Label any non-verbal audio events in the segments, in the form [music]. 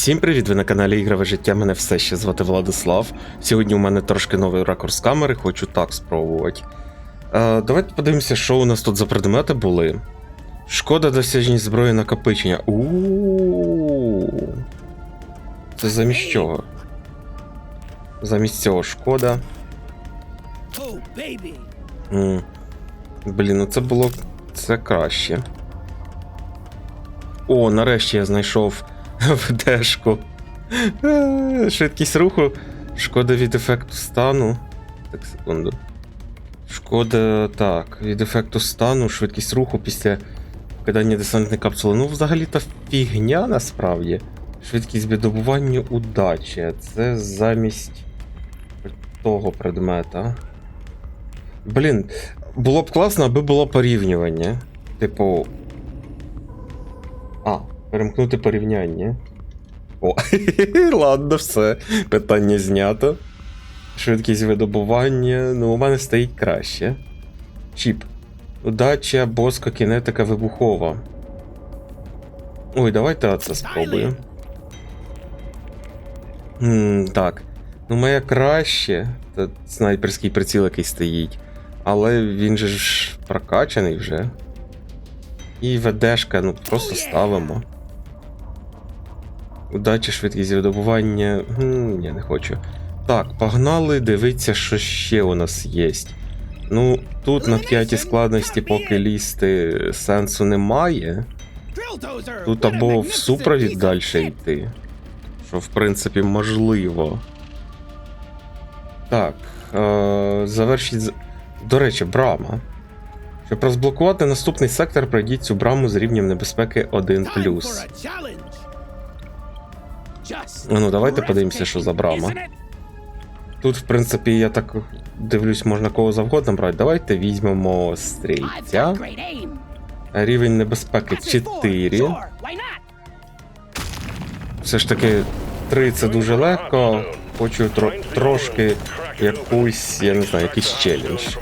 Всім привіт! Ви на каналі Ігрове життя. Мене все ще звати Владислав. Сьогодні у мене трошки новий ракурс камери, хочу так спробувати. Е, давайте подивимося, що у нас тут за предмети були. Шкода досяжність зброї накопичення. у Це замість чого? Замість цього шкода. Oh. М. Блін, ну це було. Це краще. О, нарешті я знайшов [laughs] ВДшку. Е, Швидкість руху. Шкода від ефекту стану. Так, секунду. Шкода. Так, від ефекту стану, швидкість руху після покидання десантної капсули. Ну, взагалі та фігня насправді. Швидкість видобування удачі. Це замість того предмета. Блін, було б класно, аби було порівнювання. Типу. А, перемкнути порівняння. О, [laughs] ладно, все. Питання знято. Швидкість видобування. Ну, у мене стоїть краще. Чіп. Удача, боска, кінетика, вибухова. Ой, давайте оце спробуємо. М, так. Ну, моя краще. Це снайперський приціл, який стоїть. Але він же ж прокачаний вже. І ВДшка, ну просто ставимо. Удачі, швидкість видобування. Гм, я не хочу. Так, погнали, дивитися, що ще у нас є. Ну, тут на п'ятій складності, поки лізти сенсу немає. Тут або в супровід далі йти. Що, в принципі, можливо. Так. Е- завершіть. До речі, брама. Щоб розблокувати наступний сектор, пройдіть цю браму з рівнем небезпеки 1. Ну, давайте подивимося, що за брама. Тут, в принципі, я так дивлюсь, можна кого завгодно брати. Давайте візьмемо стрільця. aim. Рівень небезпеки Pass it forward. 4. Sure, why not? Все ж таки, 3 це дуже легко. Хочу тро трошки якусь, я не знаю, якийсь челендж.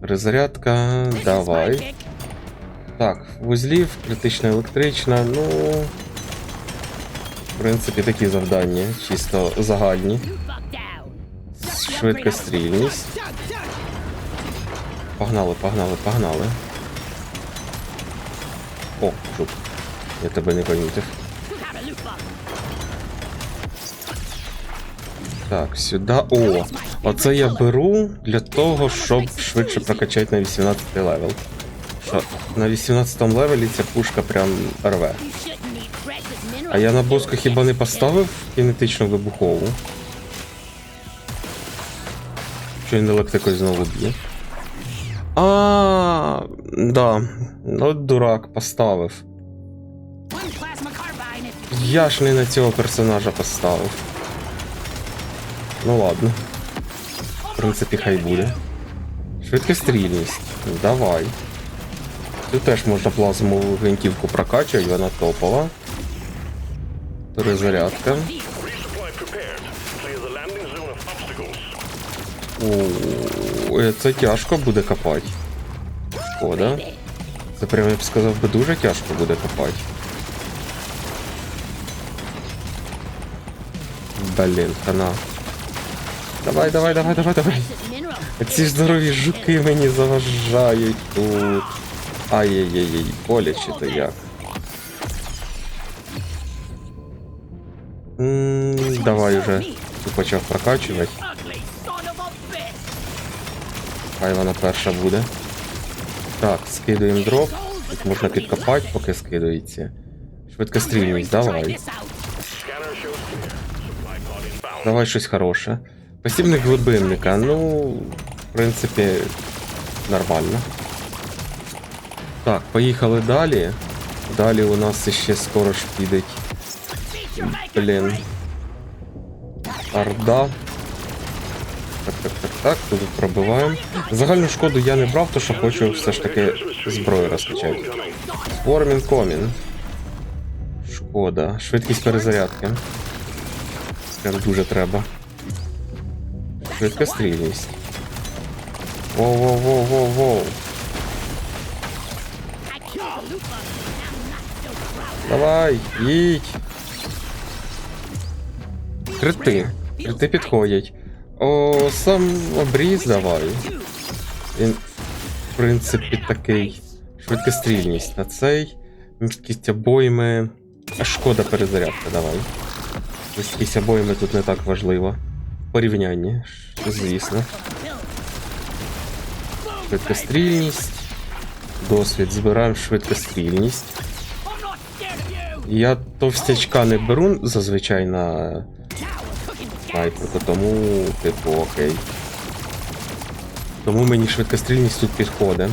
Перезарядка, давай. Так, вузлів, критична електрична, ну. В принципі, такі завдання, чисто загальні. Швидкострільність. Погнали, погнали, погнали. О, жук. Я тебе не помітив. Так, сюди. О! Оце я беру для того, щоб швидше прокачати на 18 левел. Що на 18 левелі ця пушка прям рве. А я на боску хіба не поставив кінетичну вибухову? Що він електрикою знову б'є? А, да. Ну, дурак, поставив. Я ж не на цього персонажа поставив. Ну ладно. В принципі, хай буде. Швидкострільність. Давай. Тут теж можна плазмову гвинтівку прокачувати, вона топова. Перезарядка. О, е, це тяжко буде копати. Шкода. Це прямо я б сказав би дуже тяжко буде копати. Блін, хана. Давай, давай, давай, давай, давай. Ці ж здорові жуки мені заважають тут. Ай-яй-яй, боляче то як. М, Давай уже почав прокачувати. Хай вона перша буде. Так, скидуємо дроп. Тут можна підкопати, поки скидується. Швидко Швидкострільність, давай. Давай щось хороше. Посібник глибинника, ну, в принципі, нормально. Так, поїхали далі. Далі у нас ще скоро ж підуть. Блін. Орда. Так, так, так, так, тут пробиваємо. Загальну шкоду я не брав, тому що хочу все ж таки зброю розкачати. Формін комін. Шкода. Швидкість перезарядки. Прям дуже треба. Швидкострільність. Воу-воу-воу-воу-воу. Давай, їдь. Крити. Крити підходять. О, сам обріз давай. Він, в принципі, такий. Швидкострільність на цей. Місткість обойми. А шкода перезарядка, давай. Місткість обойми тут не так важливо. В порівнянні, звісно. Швидкострільність. Досвід збираємо швидкострільність. Я товстячка не беру зазвичай на снайперку, тому, типу, окей. Тому мені швидкострільність тут підходить.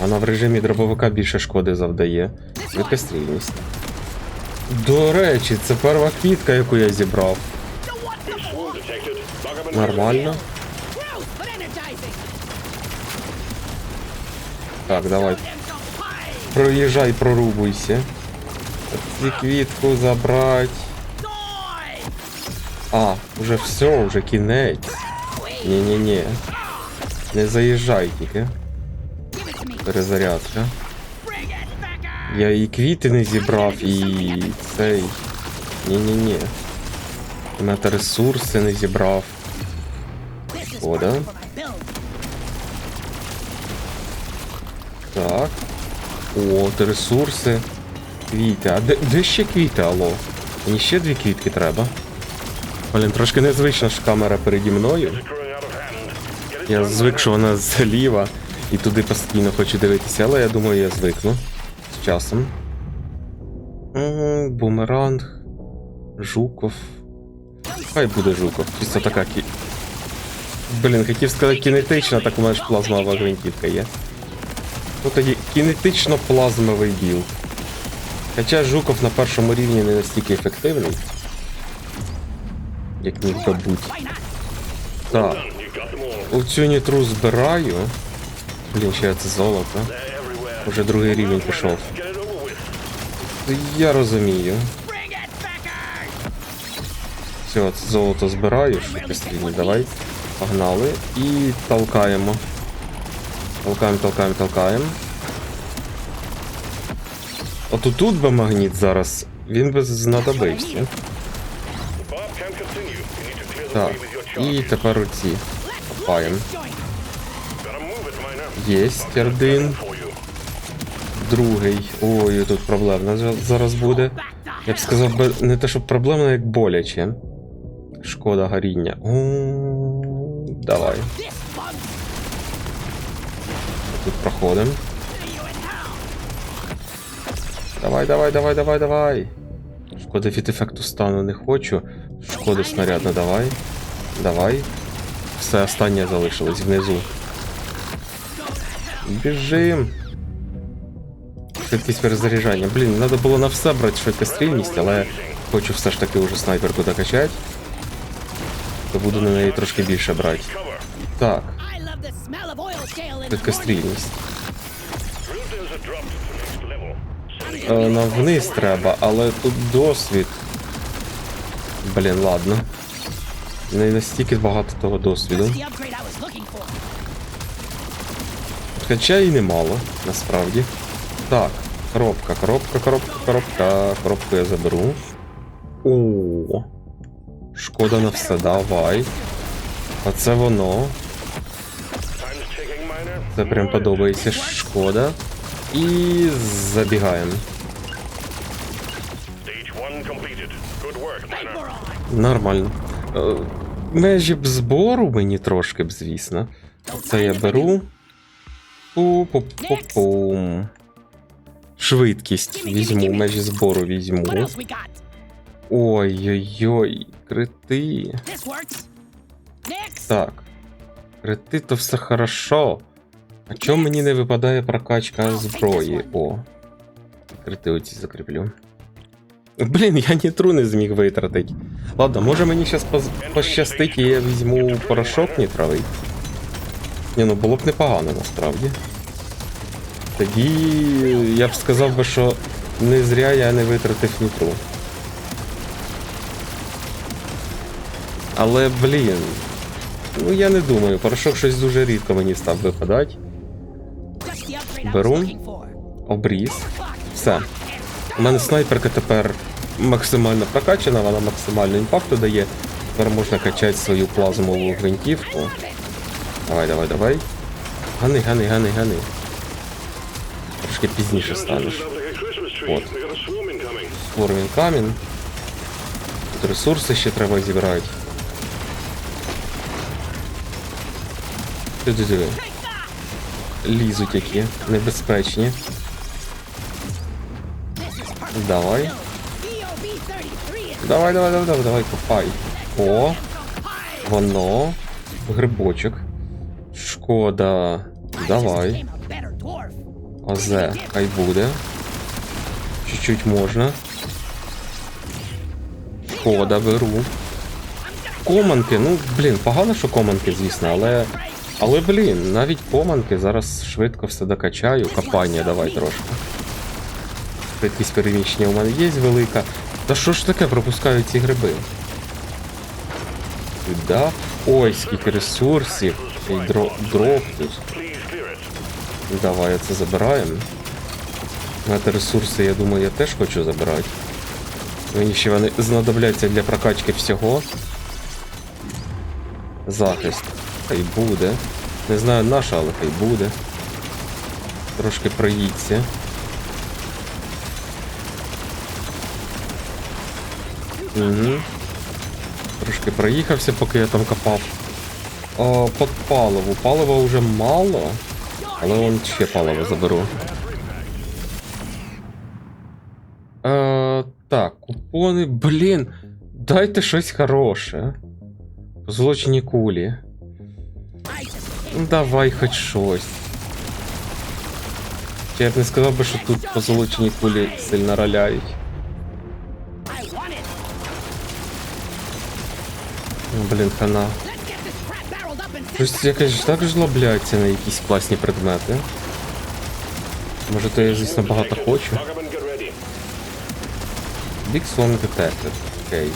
Вона в режимі дробовика більше шкоди завдає. Швидкострільність. До речі, це перша квітка, яку я зібрав. Нормально. Так, давай. Проїжджай, прорубуйся. Ці квітку забрать. А, вже все, вже кінець. Ні-ні-ні. Не заїжджай тільки. Перезарядка. Я і квіти не зібрав, і цей. Ні-ні-ні. Метаресурси не зібрав. О, да? Так. О, ти ресурси. Квіти. А де, де ще квіти, алло? Мені ще дві квітки треба. Блін, трошки незвично ж камера переді мною. Я звик, що вона зліва, і туди постійно хочу дивитися, але я думаю, я звикну з часом. Бумеранг. Жуков. Хай буде Жуков. Чисто така кі. Блін, хотів сказати кінетична, так у мене ж плазмова гвинтівка є. Ну тоді кінетично плазмовий білд. Хоча Жуков на першому рівні не настільки ефективний. Як. Why not? Так. All. Оцю нітру збираю. Блін, ще це золото. Уже другий рівень пішов. Я розумію. Все, це золото збираю, швидкострільні, давай. Погнали. І толкаємо. Толкаємо, толкаємо, толкаємо. От тут би магніт зараз. Він би знадобився. Так. І тепер оці. Копаємо. Єсть один. Другий. Ой, тут проблемно зараз буде. Я б сказав би не те, щоб проблемно, як боляче. Шкода горіння. Давай. Тут проходимо. Давай, давай, давай, давай, давай. Шкода від ефекту стану не хочу. Шкода снарядна, давай. Давай. Все останнє залишилось внизу. Біжим. Швидкість перезаряджання. Блін, треба було на все брати швидкострільність, але хочу все ж таки уже снайперку докачати. То буду на неї трошки більше брати. Так, I Е, Нам вниз треба, але тут досвід. Блін, ладно. Не настільки багато того досвіду. Хоча і немало, насправді. Так, коробка, коробка, коробка, коробка. Коробку я заберу. О, шкода на все, давай. Воно. Time's ticking, miner. Це прям подобається. Шкода. І забігаємо. Нормально. Е, Межі б збору мені трошки б, звісно. Це я беру. Пу-пу-пу-пум. Швидкість візьму, межі збору візьму. Ой-ой-ой, крити. Так. Крити то все хорошо. А чому мені не випадає прокачка зброї? О. Крити оці закріплю. Блін, я нітру не зміг витратити. Ладно, може мені зараз пощастить і я візьму порошок нітровий. Ні, ну було б непогано насправді. Тоді я б сказав би, що не зря я не витратив нітру. Але, блін. Ну я не думаю, порошок щось дуже рідко мені став випадати. Беру. Обріз. Все. У мене снайперка тепер максимально прокачана, вона максимально імпакту дає. Тепер можна качати свою плазмову гвинтівку. Давай, давай, давай. Гани, гани, гани, гани. Трошки пізніше станеш. Incoming. Формін камінь. Тут ресурси ще треба зібрати. Диви-диви. Лізуть які, небезпечні. Давай. BOB 33 is Давай, давай, давай, давай, давай, копай. О, воно. Грибочок. Шкода. Давай. Озе, хай буде. Чуть-чуть можна. Шкода, беру. Команки, ну, блін, погано, що команки, звісно, але. Але, блін, навіть команки зараз швидко все докачаю. Копання давай трошки. Швидкість переміщення у мене є велика. Та що ж таке, пропускаю ці гриби? Сюди. Ой, скільки ресурсів. І дро... дроп тут. Давай це забираємо. Знаєте, ресурси, я думаю, я теж хочу забирати. Мені ще вони знадобляться для прокачки всього. Захист. Хай буде. Не знаю наша, але хай буде. Трошки проїдься. Угу. Трошки проїхався, поки я там копав. О, под паливо. Палива вже мало. Але вон ще паливо заберу. Е, так, купони, блін. Дайте щось хороше. Злочині кулі. Ну давай хоч щось. Я б не сказав би, що тут позолочені кулі сильно роляють. Ну, блін, хана. Щось якось так жлобляється на якісь класні предмети. Може, то я, звісно, багато хочу. Big Song Detected. Окей.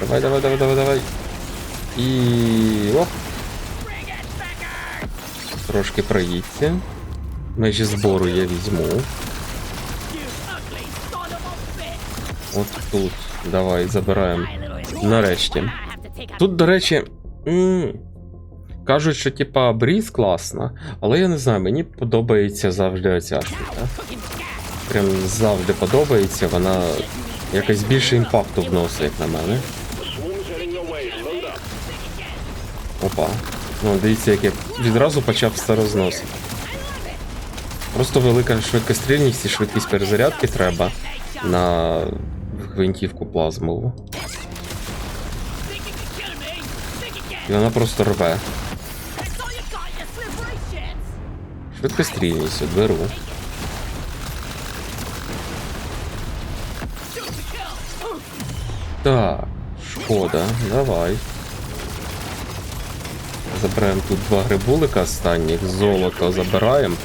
Давай, давай, давай, давай, давай. І. оп. Трошки проїдься. Межі збору я візьму. От тут. Давай, забираємо. Нарешті. Тут, до речі, кажуть, що типа бріз класна, але я не знаю, мені подобається завжди оця штука. Прям завжди подобається, вона якось більше імпакту вносить, на мене. Опа. Ну, дивіться, як я відразу почав все розносити. Просто велика швидкострільність і швидкість перезарядки треба на гвинтівку плазмову. І вона просто рве. Швидкострільність беру. Так, шкода, давай. Забираємо тут два грибулика останніх, золото забираємо.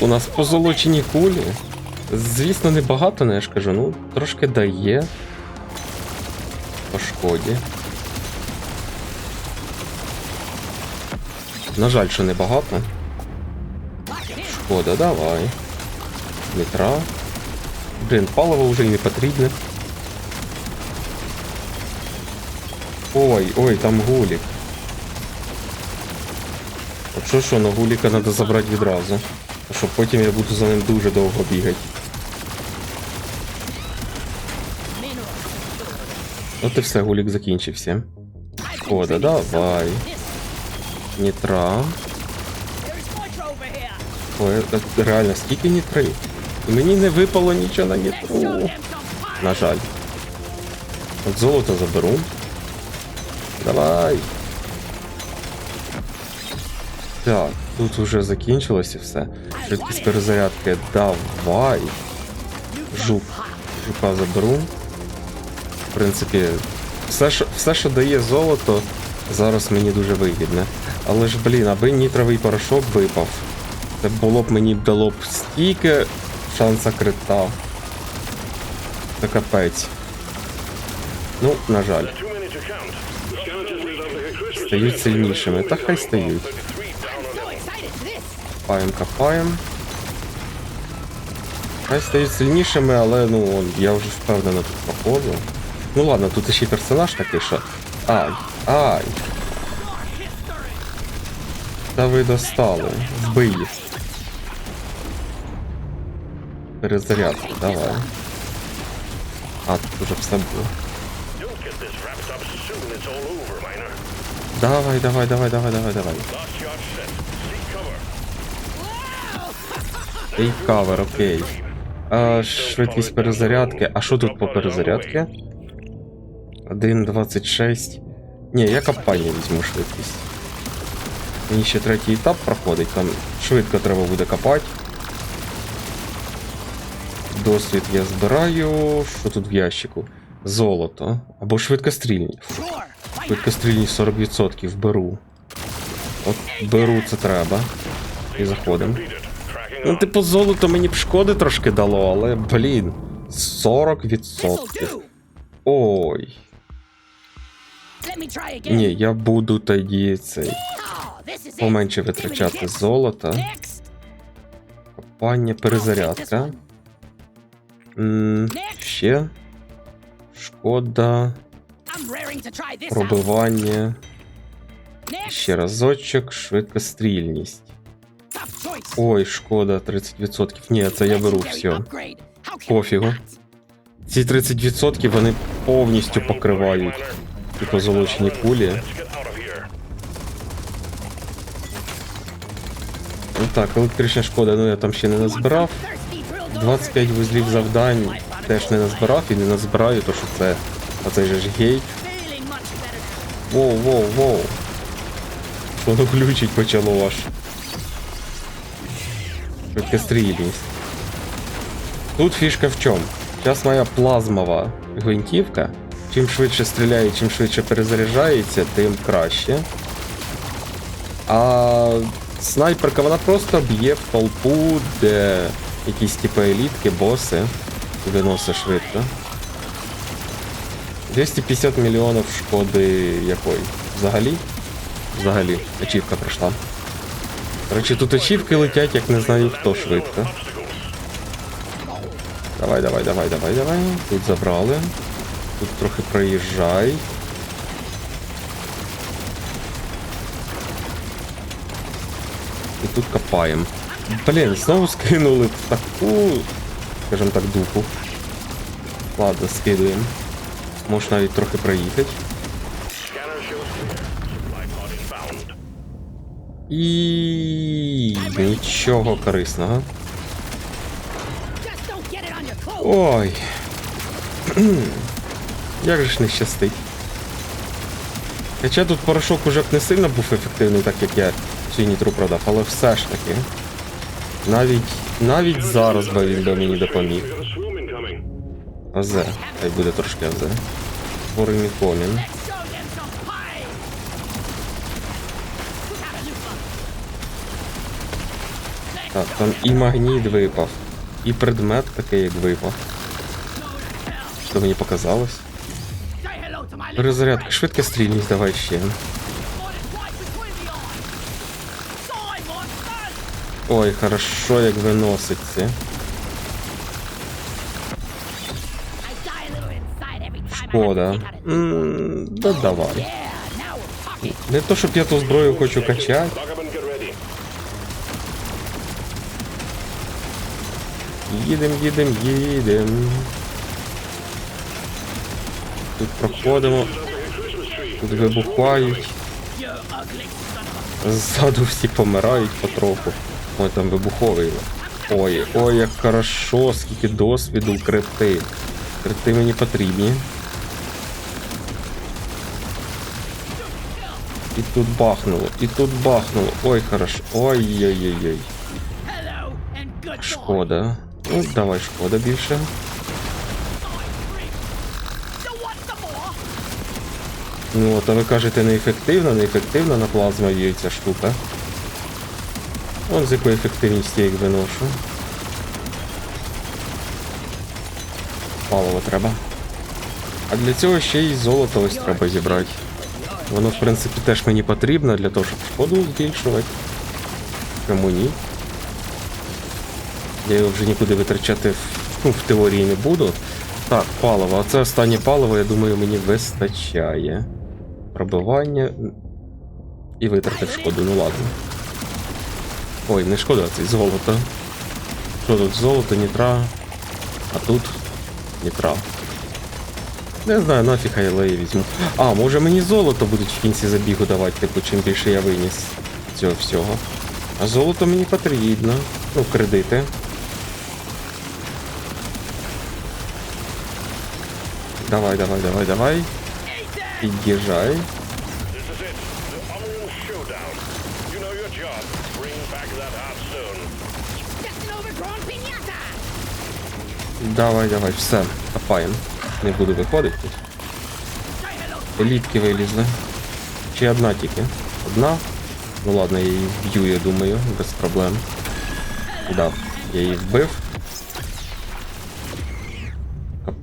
У нас позолочені кулі. Звісно, небагато, не я ж кажу, ну трошки дає. По шкоді. На жаль, що небагато. Шкода, давай. Метра. Блін, паливо вже й не потрібне. Ой, ой, там гулік. От що на гуліка треба забрати відразу. Щоб потім я буду за ним дуже довго бігати. От і все, гулік закінчився. Шкода, давай. Нітра. Ой, е, реально, скільки нітри? Мені не випало нічого на нітру. На жаль. От золото заберу. Давай. Так, тут вже закінчилося все. Швидкість перезарядки давай. Жук. Жука заберу. В принципі, все, що, все, що дає золото, зараз мені дуже вигідне. Але ж, блін, аби нітровий порошок випав. Це було б мені дало б стільки шанса крита. Це капець. Ну, на жаль. Стають сильнішими. Та хай стають. Копаємо, копаємо. Хай стають сильнішими, але ну я вже впевнено тут проходжу. Ну ладно, тут ще й персонаж такий, що. Ай, ай. Та ви достали. Вбий їх. Перезарядку, давай. А, тут уже все було. Давай, давай, давай, давай, давай, давай. Ей кавер, окей. А, швидкість перезарядки. А що тут по перезарядки? 1.26. Ні, я капання візьму швидкість. Мені ще третій етап проходить, там швидко треба буде копати. Досвід я збираю. Що тут в ящику? Золото. Або швидкострільні. Швидкострільні 40% беру. От беру це треба. І заходимо. Ну, типу, золото мені б шкоди трошки дало, але, блін, 40%. Ой. Ні, я буду тоді цей поменше витрачати золото. Копання, перезарядка. М, ще. Шкода, пробивання. Ще разочок, швидкострільність. Ой, шкода, 30%. Ні, це я беру все. Пофігу. Ці 30% вони повністю покривають ті позолочені кулі. Let's get out. Ну так, електрична шкода, ну я там ще не назбирав. 25 вузлів завдань теж не назбирав і не назбираю, то що це. Оцей же ж гейт. Воу, воу, воу. Воно глючить почало аж. Швидкострільність. Тут фішка в чому? Зараз моя плазмова гвинтівка. Чим швидше стріляє, чим швидше перезаряджається, тим краще. А снайперка вона просто б'є в толпу, де якісь типу елітки, боси. Виносить швидко. 250 мільйонів шкоди якої? Взагалі? Взагалі, ачівка пройшла. Речі, тут ачівки летять, як не знаю хто швидко. Давай, давай, давай, давай, давай. Тут забрали. Тут трохи проїжджай. І тут копаємо. Блін, знову скинули таку, скажімо так, дупу. Ладно, скидуємо. Може навіть трохи проїхати. І нічого корисного. Ой. [clears throat] Як же ж не щастить. Хоча тут порошок уже б не сильно був ефективний, так як я цю нітру продав, але все ж таки. Навіть навіть зараз би він би мені допоміг. Азе, хай буде трошки азе. Ворий комін. Так, там і магніт випав, і предмет такий, як випав. Що мені показалось? Перезарядка, швидка стрільність, давай ще. Ой, хорошо, як виноситься. Шкода. a М, Да давай. Не то, щоб я ту зброю хочу качати. Їдем, їдем, їдем. Тут проходимо, тут вибухають. Ззаду всі помирають потроху. Ой, там вибуховий. Ой, ой, як хорошо, скільки досвіду, крити. Крити мені потрібні. І тут бахнуло, і тут бахнуло. Ой, хорошо. And good Шкода. Ну, давай шкода більше. Ну, от, а ви кажете неефективно, неефективно на плазмові ця штука. От з якою ефективністю я їх виношу. Паливо треба. А для цього ще й золото ось треба зібрати. Воно, в принципі, теж мені потрібно для того, щоб шкоду збільшувати. Чому ні? Я його вже нікуди витрачати в, ну, в теорії не буду. Так, паливо. Оце останнє паливо, я думаю, мені вистачає. Пробивання. І витратив шкоду, ну ладно. Ой, не шкода, а це золото. Що тут? Золото, нітра. А тут нітра. Не знаю, нафіг я леї візьму. А, може мені золото будуть в кінці забігу давати, типу, чим більше я виніс цього всього. А золото мені потрібно. Ну, кредити. Stone. Just an overgrown pinata! Давай, давай, все, копаємо. Не буду виходити Елітки вилізли. Чи одна тільки? Одна? Ну ладно, я її вб'ю, я думаю, без проблем. Да, я її вбив.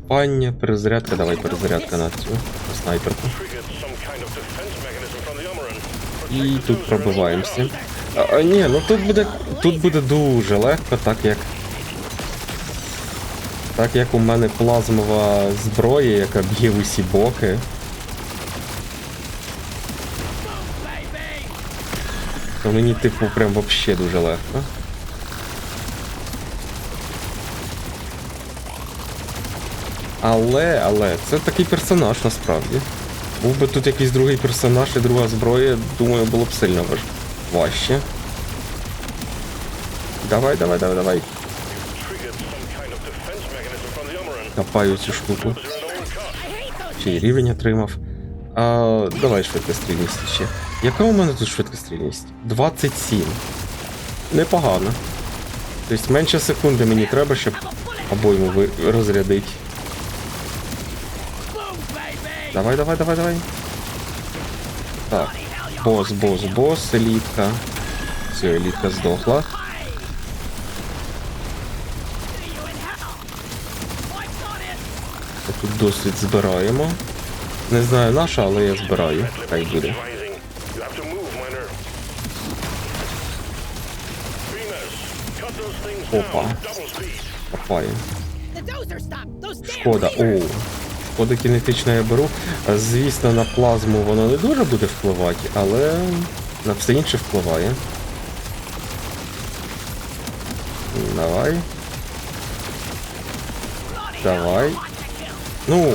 Копання, перезарядка, давай перезарядка на цю на снайперку. І тут пробиваємося. А ні, ну тут буде. Тут буде дуже легко, так як. Так як у мене плазмова зброя, яка б'є в усі боки. То мені, типу, прям вообще дуже легко. Але, але, це такий персонаж насправді. Був би тут якийсь другий персонаж і друга зброя, думаю, було б сильно важ... важче. Давай, давай, давай, давай. Копаю цю штуку. Й рівень отримав. А, давай швидкострільність ще. Яка у мене тут швидкострільність? 27. Непогано. Тобто менше секунди мені треба, щоб обойму ви... розрядити. Давай, давай, давай, давай. Так. Бос, бос, бос, елітка. Все, елітка здохла. It? Тут досвід збираємо. Не знаю наша, але я збираю. Хай буде. Опа. Копаємо. Шкода. О, readers! Шкода кінетична я беру. Звісно, на плазму воно не дуже буде впливати, але на все інше впливає. Давай. Давай. Ну,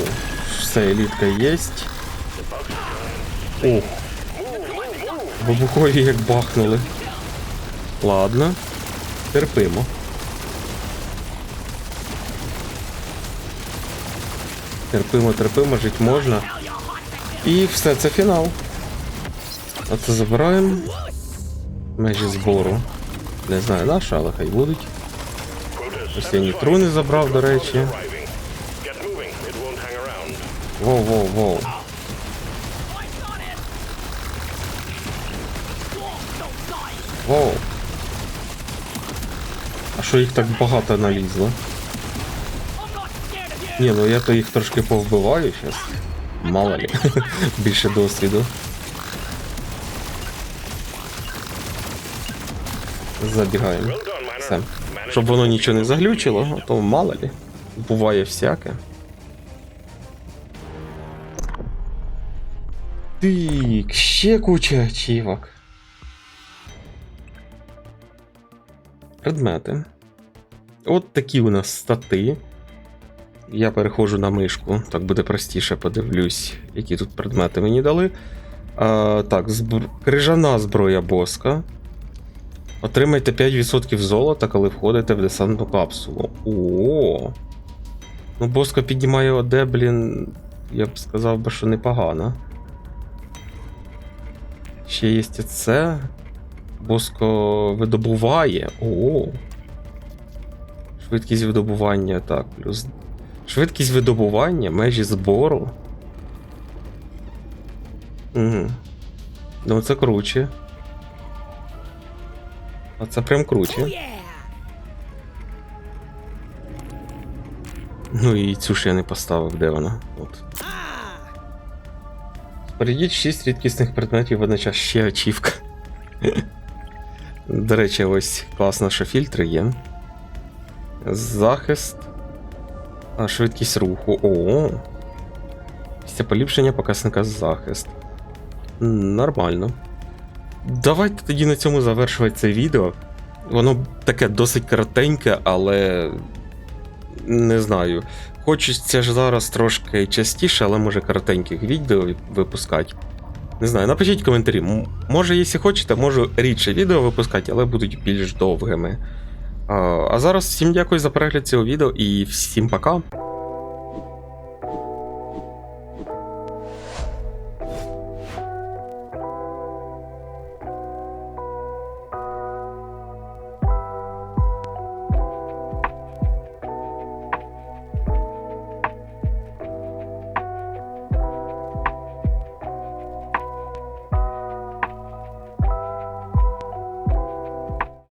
все, елітка єсть. Ох. Вибухові як бахнули. Ладно. Терпимо. Терпимо, терпимо, жить можна. І все, це фінал. Оце забираємо. Межі збору. Не знаю наша, але хай будуть. Ось я нітру не забрав, до речі. arriving. Get moving. It won't hang around. Воу, воу, воу. What's on it? Dwarf, don't die! Воу. А що їх так багато налізло? Ні, ну я то їх трошки повбиваю зараз. Мало ли. [laughs] Більше досвіду. Забігаємо. Все. Щоб воно нічого не заглючило, а то мало ли. Буває всяке. Так, ще куча ачівок. Предмети. От такі у нас стати. Я переходжу на мишку, так буде простіше, подивлюсь, які тут предмети мені дали. А, так, збр... крижана зброя боска. Отримайте 5% золота, коли входите в десантну капсулу. О. Ну, боска піднімає ОД, блін. Я б сказав би, що непогано. Ще є це. Боско видобуває. О. Швидкість видобування, так, плюс. Швидкість видобування, межі збору. Угу. Ну, це круче. Оце прям круче. Ну і цю ж я не поставив, де вона. От. Перейдіть 6 рідкісних предметів водночас ще ачівка. До речі, ось класно, що фільтри є. Захист. Швидкість руху. О. Після поліпшення показника захист. Нормально. Давайте тоді на цьому завершувати це відео. Воно таке досить коротеньке, але. Не знаю. Хочеться ж зараз трошки частіше, але може коротеньких відео випускати. Не знаю, напишіть коментарі. Може, якщо хочете, можу рідше відео випускати, але будуть більш довгими. А, зараз всім дякую за перегляд цього відео і всім пока.